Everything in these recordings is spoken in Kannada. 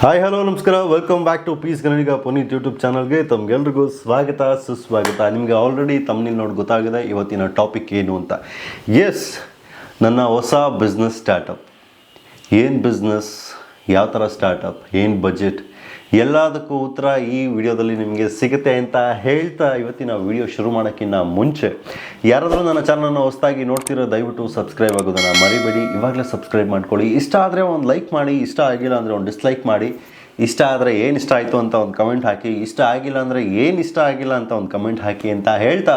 ಹಾಯ್ ಹಲೋ ನಮಸ್ಕಾರ. Welcome back to peace Kannadiga Puneeth YouTube ಚಾನಲ್ಗೆ ತಮ್ಗೆಲ್ರಿಗೂ ಸ್ವಾಗತ, ಸುಸ್ವಾಗತ. ನಿಮಗೆ ಆಲ್ರೆಡಿ ತಮ್ಮನಿಲ್ ನೋಡಿ ಗೊತ್ತಾಗಿದೆ, ಇವತ್ತಿನ ಟಾಪಿಕ್ ಏನು ಅಂತ. ಎಸ್ ನನ್ನ ಹೊಸ ಬಿಸ್ನೆಸ್ ಸ್ಟಾರ್ಟಪ್ ಏನು ಬಿಸ್ನೆಸ್ ಯಾವ ಥರ ಸ್ಟಾರ್ಟಪ್ ಏನು ಬಜೆಟ್ ಎಲ್ಲದಕ್ಕೂ ಉತ್ತರ ಈ ವಿಡಿಯೋದಲ್ಲಿ ನಿಮಗೆ ಸಿಗುತ್ತೆ ಅಂತ ಹೇಳ್ತಾ ಇವತ್ತಿನ ವಿಡಿಯೋ ಶುರು ಮಾಡೋಕ್ಕಿಂತ ಮುಂಚೆ, ಯಾರಾದರೂ ನನ್ನ ಚಾನಲನ್ನು ಹೊಸದಾಗಿ ನೋಡ್ತಿರೋ ದಯವಿಟ್ಟು ಸಬ್ಸ್ಕ್ರೈಬ್ ಆಗೋದನ್ನು ಮರಿಬೇಡಿ. ಇವಾಗಲೇ ಸಬ್ಸ್ಕ್ರೈಬ್ ಮಾಡ್ಕೊಳ್ಳಿ. ಇಷ್ಟ ಆದರೆ ಒಂದು ಲೈಕ್ ಮಾಡಿ, ಇಷ್ಟ ಆಗಿಲ್ಲ ಅಂದರೆ ಒಂದು ಡಿಸ್ಲೈಕ್ ಮಾಡಿ, ಇಷ್ಟ ಆದರೆ ಏನು ಇಷ್ಟ ಆಯಿತು ಅಂತ ಒಂದು ಕಮೆಂಟ್ ಹಾಕಿ, ಇಷ್ಟ ಆಗಿಲ್ಲ ಅಂದರೆ ಏನು ಇಷ್ಟ ಆಗಿಲ್ಲ ಅಂತ ಒಂದು ಕಮೆಂಟ್ ಹಾಕಿ ಅಂತ ಹೇಳ್ತಾ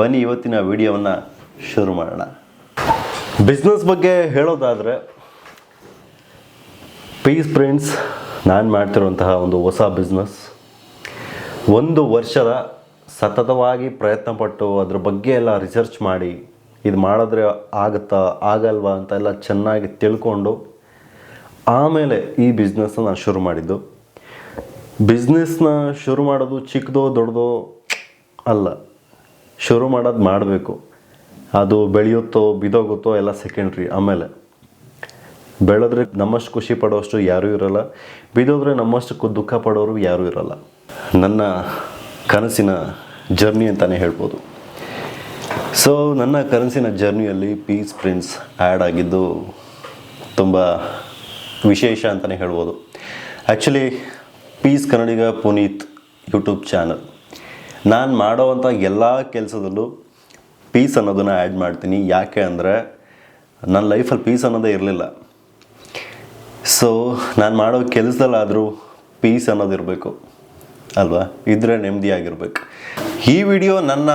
ಬನ್ನಿ ಇವತ್ತಿನ ವಿಡಿಯೋವನ್ನು ಶುರು ಮಾಡೋಣ. ಬಿಸ್ನೆಸ್ ಬಗ್ಗೆ ಹೇಳೋದಾದರೆ ಪೀಸ್ ಪ್ರಿಂಟ್ಸ್ ನಾನು ಮಾಡ್ತಿರುವಂತಹ ಒಂದು ಹೊಸ ಬಿಸ್ನೆಸ್ ಒಂದು ವರ್ಷದ ಸತತವಾಗಿ ಪ್ರಯತ್ನ ಪಟ್ಟು ಅದ್ರ ಬಗ್ಗೆ ಎಲ್ಲ ರಿಸರ್ಚ್ ಮಾಡಿ, ಇದು ಮಾಡಿದ್ರೆ ಆಗುತ್ತಾ, ಆಗಲ್ವಾ ಅಂತ ಎಲ್ಲ ಚೆನ್ನಾಗಿ ತಿಳ್ಕೊಂಡು ಆಮೇಲೆ ಈ ಬಿಸ್ನೆಸ್ನ ನಾನು ಶುರು ಮಾಡಿದ್ದು. ಬಿಸ್ನೆಸ್ನ ಶುರು ಮಾಡೋದು ಚಿಕ್ಕದೋ ದೊಡ್ಡದೋ ಅಲ್ಲ. ಶುರು ಮಾಡೋದು ಮಾಡಬೇಕು. ಅದು ಬೆಳೆಯುತ್ತೋ, ಬಿದೋಗುತ್ತೋ ಎಲ್ಲ ಸೆಕೆಂಡ್ರಿ ಆಮೇಲೆ. ಬೆಳೆದ್ರೆ ನಮ್ಮಷ್ಟು ಖುಷಿ ಪಡೋಷ್ಟು ಯಾರೂ ಇರಲ್ಲ, ಬಿದ್ದೋದ್ರೆ ನಮ್ಮಷ್ಟು ದುಃಖ ಪಡೋರು ಯಾರೂ ಇರಲ್ಲ. ನನ್ನ ಕನಸಿನ ಜರ್ನಿ ಅಂತಲೇ ಹೇಳ್ಬೋದು. ಸೊ ನನ್ನ ಕನಸಿನ ಜರ್ನಿಯಲ್ಲಿ ಪೀಸ್ ಪ್ರಿನ್ಸ್ ಆ್ಯಡ್ ಆಗಿದ್ದು ತುಂಬ ವಿಶೇಷ ಅಂತಲೇ ಹೇಳ್ಬೋದು. Actually peace Kannadiga Puneeth YouTube channel ನಾನು ಮಾಡೋವಂಥ ಎಲ್ಲ ಕೆಲಸದಲ್ಲೂ ಪೀಸ್ ಅನ್ನೋದನ್ನು ಆ್ಯಡ್ ಮಾಡ್ತೀನಿ. ಯಾಕೆ ಅಂದರೆ, ನನ್ನ ಲೈಫಲ್ಲಿ ಪೀಸ್ ಅನ್ನೋದೇ ಇರಲಿಲ್ಲ. ಸೊ ನಾನು ಮಾಡೋ ಕೆಲಸದಲ್ಲಾದರೂ ಪೀಸ್ ಅನ್ನೋದಿರಬೇಕು ಅಲ್ವಾ? ಇದ್ರೆ ನೆಮ್ಮದಿಯಾಗಿರ್ಬೇಕು ಈ ವಿಡಿಯೋ ನನ್ನ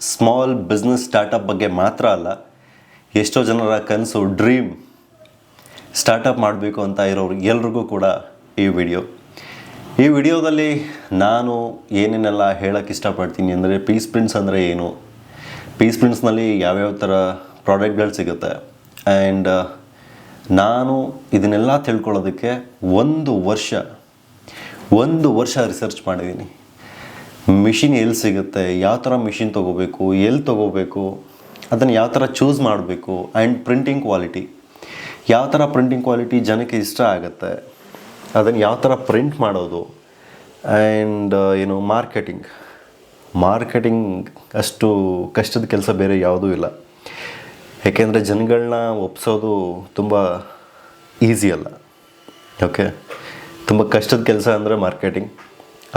ಸ್ಮಾಲ್ ಬಿಸ್ನೆಸ್ ಸ್ಟಾರ್ಟಪ್ ಬಗ್ಗೆ ಮಾತ್ರ ಅಲ್ಲ, ಎಷ್ಟೋ ಜನರ ಕನಸು ಡ್ರೀಮ್ ಸ್ಟಾರ್ಟಪ್ ಮಾಡಬೇಕು ಅಂತ ಇರೋರು ಎಲ್ರಿಗೂ ಕೂಡ ಈ ವಿಡಿಯೋ ಈ ವಿಡಿಯೋದಲ್ಲಿ ನಾನು ಏನೇನೆಲ್ಲ ಹೇಳೋಕ್ಕೆ ಇಷ್ಟಪಡ್ತೀನಿ ಅಂದರೆ ಪೀಸ್ ಪ್ರಿಂಟ್ಸ್ ಅಂದರೆ ಏನು? ಪೀಸ್ ಪ್ರಿಂಟ್ಸ್ನಲ್ಲಿ ಯಾವ್ಯಾವ ಥರ ಪ್ರಾಡಕ್ಟ್ಗಳು ಸಿಗುತ್ತೆ? ಆ್ಯಂಡ್ ನಾನು ಇದನ್ನೆಲ್ಲ ತಿಳ್ಕೊಳ್ಳೋದಕ್ಕೆ ಒಂದು ವರ್ಷ ಒಂದು ವರ್ಷ ರಿಸರ್ಚ್ ಮಾಡಿದ್ದೀನಿ. ಮಿಷಿನ್ ಎಲ್ಲಿ ಸಿಗುತ್ತೆ, ಯಾವ ಥರ ಮಿಷಿನ್ ತೊಗೋಬೇಕು, ಎಲ್ಲಿ ತೊಗೋಬೇಕು, ಅದನ್ನು ಯಾವ ಥರ ಚೂಸ್ ಮಾಡಬೇಕು ಆ್ಯಂಡ್ ಪ್ರಿಂಟಿಂಗ್ ಕ್ವಾಲಿಟಿ ಯಾವ ಥರ ಪ್ರಿಂಟಿಂಗ್ ಕ್ವಾಲಿಟಿ ಜನಕ್ಕೆ ಇಷ್ಟ ಆಗುತ್ತೆ, ಅದನ್ನು ಯಾವ ಥರ ಪ್ರಿಂಟ್ ಮಾಡೋದು ಆ್ಯಂಡ್ ಏನು ಮಾರ್ಕೆಟಿಂಗ್ ಮಾರ್ಕೆಟಿಂಗ್ ಅಷ್ಟು ಕಷ್ಟದ ಕೆಲಸ ಬೇರೆ ಯಾವುದೂ ಇಲ್ಲ. ಯಾಕೆಂದರೆ ಜನಗಳನ್ನ ಒಪ್ಸೋದು ತುಂಬ ಈಸಿ ಅಲ್ಲ. ಓಕೆ ತುಂಬ ಕಷ್ಟದ ಕೆಲಸ ಅಂದರೆ ಮಾರ್ಕೆಟಿಂಗ್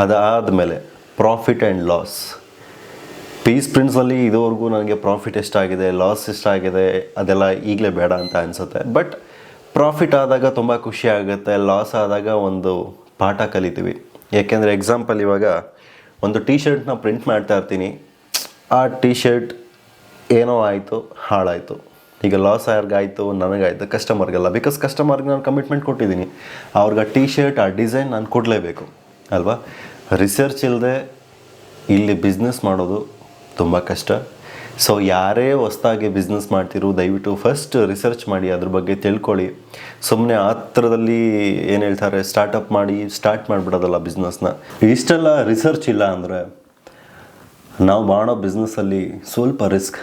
ಅದಾದಮೇಲೆ ಪ್ರಾಫಿಟ್ ಆ್ಯಂಡ್ ಲಾಸ್ ಪೀಸ್ ಪ್ರಿಂಟ್ಸಲ್ಲಿ ಇದುವರೆಗೂ ನನಗೆ ಪ್ರಾಫಿಟ್ ಎಷ್ಟಾಗಿದೆ ಲಾಸ್ ಎಷ್ಟಾಗಿದೆ, ಅದೆಲ್ಲ ಈಗಲೇ ಬೇಡ ಅಂತ ಅನಿಸುತ್ತೆ. ಬಟ್ ಪ್ರಾಫಿಟ್ ಆದಾಗ ತುಂಬ ಖುಷಿ ಆಗುತ್ತೆ ಲಾಸ್ ಆದಾಗ ಒಂದು ಪಾಠ ಕಲಿತೀವಿ. ಏಕೆಂದರೆ ಎಕ್ಸಾಂಪಲ್ ಇವಾಗ ಒಂದು ಟೀ ಶರ್ಟ್ನ ಪ್ರಿಂಟ್ ಮಾಡ್ತಾ ಇರ್ತೀನಿ. ಆ ಟೀ ಶರ್ಟ್ ಏನೋ ಆಯಿತು, ಹಾಳಾಯಿತು. ಈಗ ಲಾಸ್ ಯಾರಿಗಾಯಿತು ನನಗಾಯಿತು ಕಸ್ಟಮರ್ಗೆಲ್ಲ ಬಿಕಾಸ್ ಕಸ್ಟಮರ್ಗೆ ನಾನು ಕಮಿಟ್ಮೆಂಟ್ ಕೊಟ್ಟಿದ್ದೀನಿ. ಅವ್ರಿಗೆ ಆ ಟಿ ಶರ್ಟ್ ಆ ಡಿಸೈನ್ ನಾನು ಕೊಡಲೇಬೇಕು. ಅಲ್ವಾ? ರಿಸರ್ಚ್ ಇಲ್ಲದೆ ಇಲ್ಲಿ ಬಿಸ್ನೆಸ್ ಮಾಡೋದು ತುಂಬ ಕಷ್ಟ. ಸೊ ಯಾರೇ ಹೊಸ್ದಾಗಿ ಬಿಸ್ನೆಸ್ ಮಾಡ್ತಿರೋ, ದಯವಿಟ್ಟು ಫಸ್ಟ್ ರಿಸರ್ಚ್ ಮಾಡಿ, ಅದ್ರ ಬಗ್ಗೆ ತಿಳ್ಕೊಳ್ಳಿ. ಸುಮ್ಮನೆ ಆ ಏನು ಹೇಳ್ತಾರೆ ಸ್ಟಾರ್ಟಪ್ ಮಾಡಿ ಸ್ಟಾರ್ಟ್ ಮಾಡಿಬಿಡೋದಲ್ಲ ಬಿಸ್ನೆಸ್ನ ಇಷ್ಟೆಲ್ಲ ರಿಸರ್ಚ್ ಇಲ್ಲ ಅಂದರೆ, ನಾವು ಮಾಡೋ ಬಿಸ್ನೆಸ್ಸಲ್ಲಿ ಸ್ವಲ್ಪ ರಿಸ್ಕ್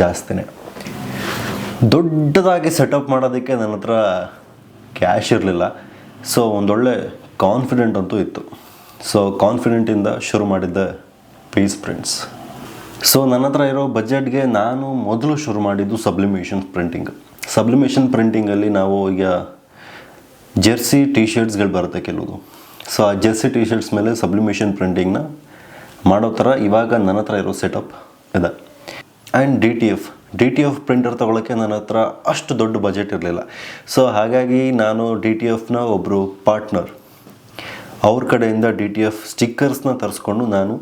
ಜಾಸ್ತಿನೇ. ದೊಡ್ಡದಾಗಿ ಸೆಟಪ್ ಮಾಡೋದಕ್ಕೆ ನನ್ನ ಹತ್ರ ಕ್ಯಾಶ್ ಇರಲಿಲ್ಲ. ಸೊ ಒಂದೊಳ್ಳೆ ಕಾನ್ಫಿಡೆಂಟ್ ಅಂತೂ ಇತ್ತು. ಸೊ ಕಾನ್ಫಿಡೆಂಟಿಂದ ಶುರು ಮಾಡಿದ್ದೆ ಪೀಸ್ ಪ್ರಿಂಟ್ಸ್ ಸೊ ನನ್ನ ಹತ್ರ ಇರೋ ಬಜೆಟ್ಗೆ ನಾನು ಮೊದಲು ಶುರು ಮಾಡಿದ್ದು ಸಬ್ಲಿಮೇಷನ್ ಪ್ರಿಂಟಿಂಗ್ ಸಬ್ಲಿಮೇಷನ್ ಪ್ರಿಂಟಿಂಗಲ್ಲಿ ನಾವು ಈಗ ಜೆರ್ಸಿ ಟಿ ಶರ್ಟ್ಸ್ಗಳು ಬರುತ್ತೆ ಕೆಲವುದು. ಸೊ ಆ ಜೆರ್ಸಿ ಟಿ ಶರ್ಟ್ಸ್ ಮೇಲೆ ಸಬ್ಲಿಮೇಷನ್ ಪ್ರಿಂಟಿಂಗ್ನ ಮಾಡೋ ಥರ ಇವಾಗ ನನ್ನ ಹತ್ರ ಇರೋ ಸೆಟಪ್ ಇದೆ. And D T F D T F printer ತೊಗೊಳಕ್ಕೆ ನನ್ನ ಹತ್ರ ಅಷ್ಟು ದೊಡ್ಡ ಬಜೆಟ್ ಇರಲಿಲ್ಲ. ಸೊ ಹಾಗಾಗಿ ನಾನು ಡಿ ಟಿ ಎಫ್ನ ಒಬ್ಬರು ಪಾರ್ಟ್ನರ್ ಅವ್ರ ಕಡೆಯಿಂದ ಡಿ ಟಿ ಎಫ್ ಸ್ಟಿಕ್ಕರ್ಸ್ನ ತರಿಸ್ಕೊಂಡು ನಾನು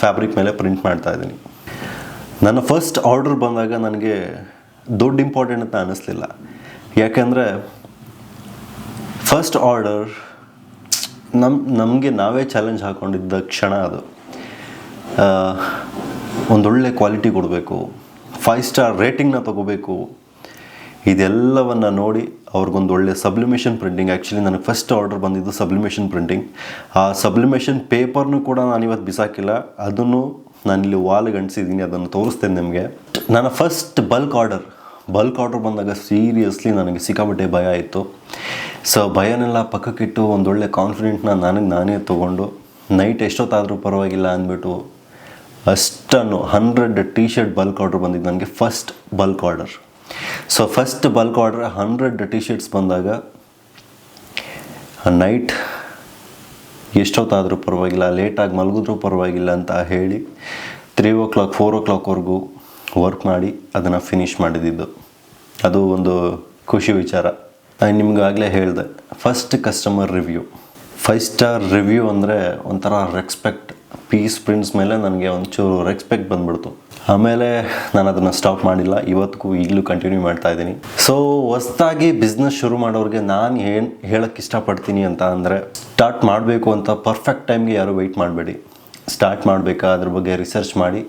ಫ್ಯಾಬ್ರಿಕ್ ಮೇಲೆ ಪ್ರಿಂಟ್ ಮಾಡ್ತಾ ಇದ್ದೀನಿ. ನನ್ನ ಫಸ್ಟ್ ಆರ್ಡರ್ ಬಂದಾಗ ನನಗೆ ದೊಡ್ಡ ಇಂಪಾರ್ಟೆಂಟ್ ಅಂತ ಅನ್ನಿಸ್ಲಿಲ್ಲ ಯಾಕೆಂದರೆ ಫಸ್ಟ್ ಆರ್ಡರ್ ನಮ್ಮ ನಮಗೆ ನಾವೇ ಚಾಲೆಂಜ್ ಹಾಕ್ಕೊಂಡಿದ್ದ ಕ್ಷಣ ಅದು. ಒಂದೊಳ್ಳೆ ಕ್ವಾಲಿಟಿ ಕೊಡಬೇಕು ಫೈವ್ ಸ್ಟಾರ್ ರೇಟಿಂಗ್ನ ತಗೋಬೇಕು. ಇದೆಲ್ಲವನ್ನು ನೋಡಿ ಅವ್ರಿಗೊಂದು ಒಳ್ಳೆ ಸಬ್ಲಿಮೇಷನ್ ಪ್ರಿಂಟಿಂಗ್ ಆ್ಯಕ್ಚುಲಿ ನನಗೆ ಫಸ್ಟ್ ಆರ್ಡರ್ ಬಂದಿದ್ದು ಸಬ್ಲಿಮೇಷನ್ ಪ್ರಿಂಟಿಂಗ್ ಆ ಸಬ್ಲಿಮೇಷನ್ ಪೇಪರ್ನು ಕೂಡ ನಾನು ಇವತ್ತು ಬಿಸಾಕಿಲ್ಲ. ಅದನ್ನು ನಾನಿಲ್ಲಿ ವಾಲ್ಗೆ ಅಂಟಿಸಿದ್ದೀನಿ ಅದನ್ನು ತೋರಿಸ್ತೇನೆ ನಿಮಗೆ. ನನ್ನ first bulk order bulk order ಬಂದಾಗ ಸೀರಿಯಸ್ಲಿ ನನಗೆ ಸಿಕ್ಕಾಪಟ್ಟೆ ಭಯ ಇತ್ತು. ಸೊ ಭಯನೆಲ್ಲ ಪಕ್ಕಕ್ಕಿಟ್ಟು ಒಂದೊಳ್ಳೆ ಕಾನ್ಫಿಡೆಂಟ್ನ ನನಗೆ ನಾನೇ ತೊಗೊಂಡು ನೈಟ್ ಎಷ್ಟೊತ್ತಾದರೂ ಪರವಾಗಿಲ್ಲ ಅಂದ್ಬಿಟ್ಟು ಅಷ್ಟನ್ನು hundred T shirt bulk order ಬಂದಿದ್ದು ನನಗೆ first bulk order so first bulk order hundred T shirts ಬಂದಾಗ ನೈಟ್ ಎಷ್ಟೊತ್ತಾದರೂ ಪರವಾಗಿಲ್ಲ ಲೇಟಾಗಿ ಮಲಗಿದ್ರೂ ಪರವಾಗಿಲ್ಲ ಅಂತ ಹೇಳಿ ತ್ರೀ ಓ ಕ್ಲಾಕ್ ಫೋರ್ ಓ ಕ್ಲಾಕ್ವರೆಗೂ ವರ್ಕ್ ಮಾಡಿ ಅದನ್ನು ಫಿನಿಷ್ ಮಾಡಿದ್ದು. ಅದು ಒಂದು ಖುಷಿ ವಿಚಾರ. ನಾನು ನಿಮ್ಗಾಗಲೇ ಹೇಳಿದೆ first customer review five star review ಅಂದರೆ ಒಂಥರ ರೆಸ್ಪೆಕ್ಟ್ ಪೀಸ್ ಪ್ರಿಂಟ್ಸ್ ಮೇಲೆ ನನಗೆ ಒಂಚೂರು ರೆಸ್ಪೆಕ್ಟ್ ಬಂದ್ಬಿಡ್ತು. ಆಮೇಲೆ ನಾನು ಅದನ್ನು ಸ್ಟಾಪ್ ಮಾಡಿಲ್ಲ. ಇವತ್ತಿಗೂ ಈಗಲೂ ಕಂಟಿನ್ಯೂ ಮಾಡ್ತಾ ಇದ್ದೀನಿ. ಸೊ ಹೊಸ್ದಾಗಿ ಬಿಸ್ನೆಸ್ ಶುರು ಮಾಡೋರಿಗೆ ನಾನು ಏನು ಹೇಳಕ್ಕೆ ಇಷ್ಟಪಡ್ತೀನಿ ಅಂತ ಅಂದರೆ ಸ್ಟಾರ್ಟ್ ಮಾಡಬೇಕು ಅಂತ ಪರ್ಫೆಕ್ಟ್ ಟೈಮ್ಗೆ ಯಾರು ವೆಯ್ಟ್ ಮಾಡಬೇಡಿ. ಸ್ಟಾರ್ಟ್ ಮಾಡಬೇಕಾ? ಅದ್ರ ಬಗ್ಗೆ ರಿಸರ್ಚ್ ಮಾಡಿ.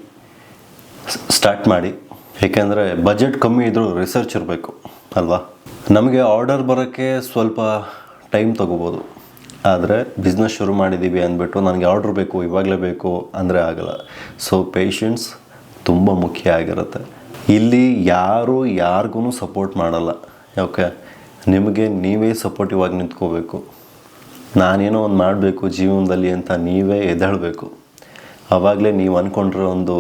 ಸ್ಟಾರ್ಟ್ ಮಾಡಿ. ಏಕೆಂದರೆ ಬಜೆಟ್ ಕಮ್ಮಿ ಇದ್ದರೂ ರಿಸರ್ಚ್ ಇರಬೇಕು, ಅಲ್ವಾ? ನಮಗೆ ಆರ್ಡರ್ ಬರೋಕ್ಕೆ ಸ್ವಲ್ಪ ಟೈಮ್ ತೊಗೋಬೋದು. ಆದರೆ ಬಿಸ್ನೆಸ್ ಶುರು ಮಾಡಿದ್ದೀವಿ ಅಂದ್ಬಿಟ್ಟು ನನಗೆ ಆರ್ಡ್ರ್ ಬೇಕು, ಇವಾಗಲೇ ಬೇಕು ಅಂದರೆ ಆಗಲ್ಲ. ಸೊ ಪೇಷನ್ಸ್ ತುಂಬ ಮುಖ್ಯ ಆಗಿರುತ್ತೆ. ಇಲ್ಲಿ ಯಾರು ಯಾರಿಗೂ ಸಪೋರ್ಟ್ ಮಾಡಲ್ಲ. ಓಕೆ ನಿಮಗೆ ನೀವೇ ಸಪೋರ್ಟಿವ್ ಆಗಿ ನಿಂತ್ಕೋಬೇಕು. ನಾನೇನೋ ಒಂದು ಮಾಡಬೇಕು ಜೀವನದಲ್ಲಿ ಅಂತ ನೀವೇ ಎದ್ದೇಳಬೇಕು. ಆವಾಗಲೇ ನೀವು ಅಂದ್ಕೊಂಡ್ರೆ ಒಂದು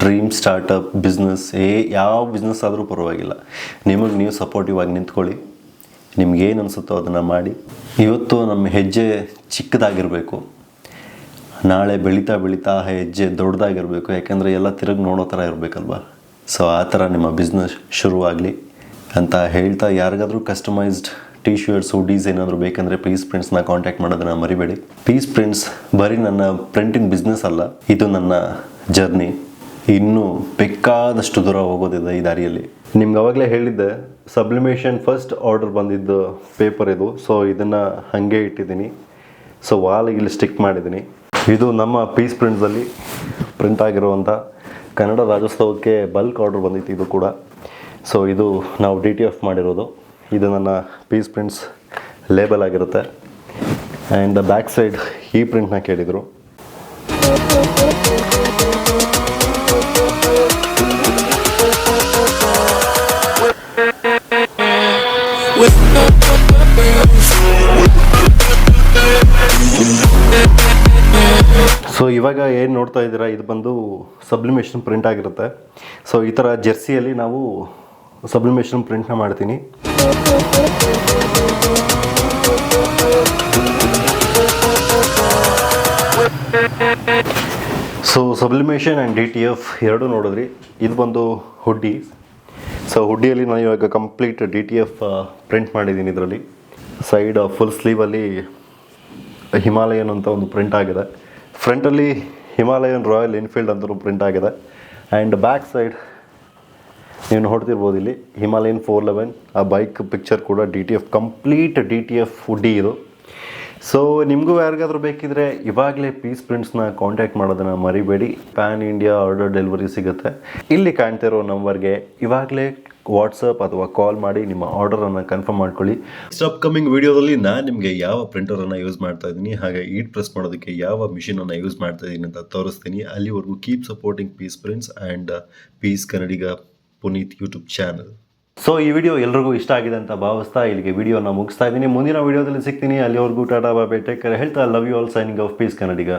ಡ್ರೀಮ್ ಸ್ಟಾರ್ಟಪ್ ಬಿಸ್ನೆಸ್ ಏ, ಯಾವ ಬಿಸ್ನೆಸ್ ಆದರೂ ಪರವಾಗಿಲ್ಲ. ನಿಮಗೆ ನೀವು ಸಪೋರ್ಟಿವ್ ಆಗಿ ನಿಂತ್ಕೊಳ್ಳಿ. ನಿಮ್ಗೇನು ಅನಿಸುತ್ತೋ ಅದನ್ನು ಮಾಡಿ. ಇವತ್ತು ನಮ್ಮ ಹೆಜ್ಜೆ ಚಿಕ್ಕದಾಗಿರಬೇಕು. ನಾಳೆ ಬೆಳೀತಾ ಬೆಳೀತಾ ಆ ಹೆಜ್ಜೆ ದೊಡ್ಡದಾಗಿರಬೇಕು. ಯಾಕೆಂದರೆ ಎಲ್ಲ ತಿರುಗಿ ನೋಡೋ ಥರ ಇರಬೇಕಲ್ವ? ಸೊ ಆ ಥರ ನಿಮ್ಮ ಬಿಸ್ನೆಸ್ ಶುರುವಾಗಲಿ ಅಂತ ಹೇಳ್ತಾ ಯಾರಿಗಾದರೂ ಕಸ್ಟಮೈಸ್ಡ್ ಟಿ ಶರ್ಟ್ಸ್ ಹುಡೀಸ್ ಏನಾದರೂ ಬೇಕಂದರೆ ಪೀಸ್ ಪ್ರಿಂಟ್ಸ್ನ ಕಾಂಟ್ಯಾಕ್ಟ್ ಮಾಡೋದನ್ನು ಮರಿಬೇಡಿ. ಪೀಸ್ ಪ್ರಿಂಟ್ಸ್ ಬರೀ ನನ್ನ ಪ್ರಿಂಟಿಂಗ್ ಬಿಸ್ನೆಸ್ ಅಲ್ಲ, ಇದು ನನ್ನ ಜರ್ನಿ ಇನ್ನೂ ಬೇಕಾದಷ್ಟು ದೂರ ಹೋಗೋದಿದೆ ಈ ದಾರಿಯಲ್ಲಿ. ನಿಮ್ಗೆ ಅವಾಗಲೇ ಹೇಳಿದ್ದೆ ಸಬ್ಲಿಮೇಷನ್ ಫಸ್ಟ್ ಆರ್ಡರ್ ಬಂದಿದ್ದು ಪೇಪರ್ ಇದು. ಸೊ ಇದನ್ನು ಹಾಗೆ ಇಟ್ಟಿದ್ದೀನಿ. ಸೊ ವಾಲಿಗೆ ಇಲ್ಲಿ ಸ್ಟಿಕ್ ಮಾಡಿದ್ದೀನಿ. ಇದು ನಮ್ಮ ಪೀಸ್ ಪ್ರಿಂಟ್ಸಲ್ಲಿ ಪ್ರಿಂಟ್ ಆಗಿರುವಂಥ ಕನ್ನಡ ರಾಜ್ಯೋತ್ಸವಕ್ಕೆ ಬಲ್ಕ್ ಆರ್ಡರ್ ಬಂದಿತ್ತು ಇದು ಕೂಡ. ಸೊ ಇದು ನಾವು ಡಿ ಟಿ ಎಫ್ ಮಾಡಿರೋದು. ಇದು ನನ್ನ ಪೀಸ್ ಪ್ರಿಂಟ್ಸ್ ಲೇಬಲ್ ಆಗಿರುತ್ತೆ. ಆ್ಯಂಡ್ ಬ್ಯಾಕ್ ಸೈಡ್ ಈ ಪ್ರಿಂಟ್ನ ಕೇಳಿದರು. ಇವಾಗ ಏನು ನೋಡ್ತಾ ಇದ್ದೀರಾ, ಇದು ಬಂದು ಸಬ್ಲಿಮೇಷನ್ ಪ್ರಿಂಟ್ ಆಗಿರುತ್ತೆ. ಸೊ ಈ ಥರ ಜೆರ್ಸಿಯಲ್ಲಿ ನಾವು ಸಬ್ಲಿಮೇಷನ್ ಪ್ರಿಂಟ್ನ ಮಾಡ್ತೀನಿ. So sublimation and D T F ಎರಡೂ ನೋಡಿದ್ರಿ. ಇದು ಬಂದು ಹುಡ್ಡಿ. ಸೊ ಹುಡ್ಡಿಯಲ್ಲಿ ನಾನು ಇವಾಗ complete D T F print ಮಾಡಿದ್ದೀನಿ ಇದರಲ್ಲಿ. ಸೈಡ್ ಫುಲ್ ಸ್ಲೀವಲ್ಲಿ ಹಿಮಾಲಯನ್ ಅಂತ ಒಂದು ಪ್ರಿಂಟ್ ಆಗಿದೆ. ಫ್ರಂಟಲ್ಲಿ ಹಿಮಾಲಯನ್ ರಾಯಲ್ ಎನ್ಫೀಲ್ಡ್ ಅಂತ ಪ್ರಿಂಟ್ ಆಗಿದೆ. ಆ್ಯಂಡ್ ಬ್ಯಾಕ್ ಸೈಡ್ ನೀವು ನೋಡ್ತಿರ್ಬೋದು ಇಲ್ಲಿ, ಹಿಮಾಲಯನ್ ಫೋರ್ ಲೆವೆನ್ ಆ ಬೈಕ್ ಪಿಕ್ಚರ್ ಕೂಡ D T F complete D T F hoodie ಇದು. ಸೊ ನಿಮಗೂ ಯಾರಿಗಾದ್ರೂ ಬೇಕಿದ್ರೆ ಇವಾಗಲೇ ಪೀಸ್ ಪ್ರಿಂಟ್ಸ್ನ ಕಾಂಟ್ಯಾಕ್ಟ್ ಮಾಡೋದನ್ನು ಮರಿಬೇಡಿ. ಪ್ಯಾನ್ ಇಂಡಿಯಾ ಆರ್ಡರ್ ಡೆಲಿವರಿ ಸಿಗುತ್ತೆ. ಇಲ್ಲಿ ಕಾಣ್ತಿರೋ ನಂಬರ್ಗೆ ಇವಾಗಲೇ ವಾಟ್ಸಪ್ ಅಥವಾ ಕಾಲ್ ಮಾಡಿ ನಿಮ್ಮ ಆರ್ಡರನ್ನು ಕನ್ಫರ್ಮ್ ಮಾಡ್ಕೊಳ್ಳಿ. ನೆಕ್ಸ್ಟ್ ಅಪ್ಕಮಿಂಗ್ ವಿಡಿಯೋದಲ್ಲಿ ನಾನು ನಿಮಗೆ ಯಾವ ಪ್ರಿಂಟರನ್ನು ಯೂಸ್ ಮಾಡ್ತಾ ಇದ್ದೀನಿ ಹಾಗೆ ಈಟ್ ಪ್ರೆಸ್ ಮಾಡೋದಕ್ಕೆ ಯಾವ ಮಿಷಿನನ್ನು ಯೂಸ್ ಮಾಡ್ತಾ ಇದ್ದೀನಿ ಅಂತ ತೋರಿಸ್ತೀನಿ. ಅಲ್ಲಿವರೆಗೂ keep supporting peace prints and peace Kannadiga Puneeth YouTube channel so ಈ ವಿಡಿಯೋ ಎಲ್ರಿಗೂ ಇಷ್ಟ ಆಗಿದೆ ಅಂತ ಭಾವಿಸ್ತಾ ಇಲ್ಲಿಗೆ ವಿಡಿಯೋನ ಮುಗಿಸ್ತಾ ಇದ್ದೀನಿ. ಮುಂದಿನ ವಿಡಿಯೋದಲ್ಲಿ ಸಿಗ್ತೀನಿ. ಅಲ್ಲಿವರೆಗೂ ಟಾಟಾ ಬಾಬೆ ಟೇಕ್ ಕೇರ್ ಹೇಳ್ತಾ love you all signing off peace Kannadiga.